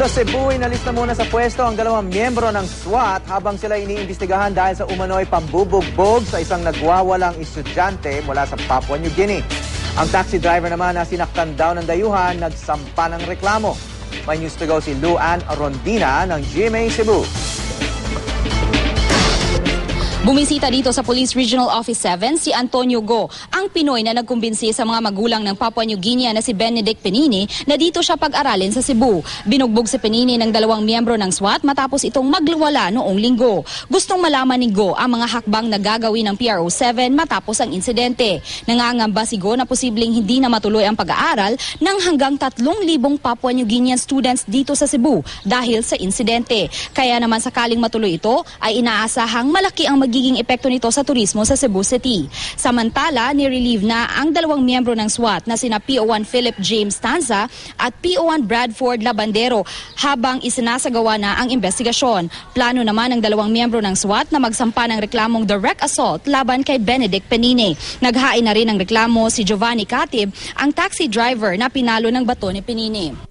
Sa Cebu, inalis na muna sa pwesto ang dalawang miyembro ng SWAT habang sila iniimbestigahan dahil sa umano'y pambubugbog sa isang nagwawalang estudyante mula sa Papua New Guinea. Ang taxi driver naman na sinaktan daw ng dayuhan, nagsampa ng reklamo. May news to go si Luan Rondina ng GMA Cebu. Bumisita dito sa Police Regional Office 7 si Antonio Go, ang Pinoy na nagkumbinsi sa mga magulang ng Papua New Guinea na si Benedict Penini na dito siya pag-aralin sa Cebu. Binugbog si Penini ng dalawang miyembro ng SWAT matapos itong magluwala noong linggo. Gustong malaman ni Go ang mga hakbang na gagawin ng PRO7 matapos ang insidente. Nangangamba si Go na posibleng hindi na matuloy ang pag-aaral ng hanggang 3,000 Papua New Guinean students dito sa Cebu dahil sa insidente. Kaya naman sakaling matuloy ito ay inaasahang malaki ang magiging epekto nito sa turismo sa Cebu City. Samantala, nirelieve na ang dalawang miyembro ng SWAT na sina PO1 Philip James Tanza at PO1 Bradford Labandero habang isinasagawa na ang investigasyon. Plano naman ng dalawang miyembro ng SWAT na magsampa ng reklamong direct assault laban kay Benedict Penine. Naghain na rin ng reklamo si Giovanni Katib, ang taxi driver na pinalo ng bato ni Penine.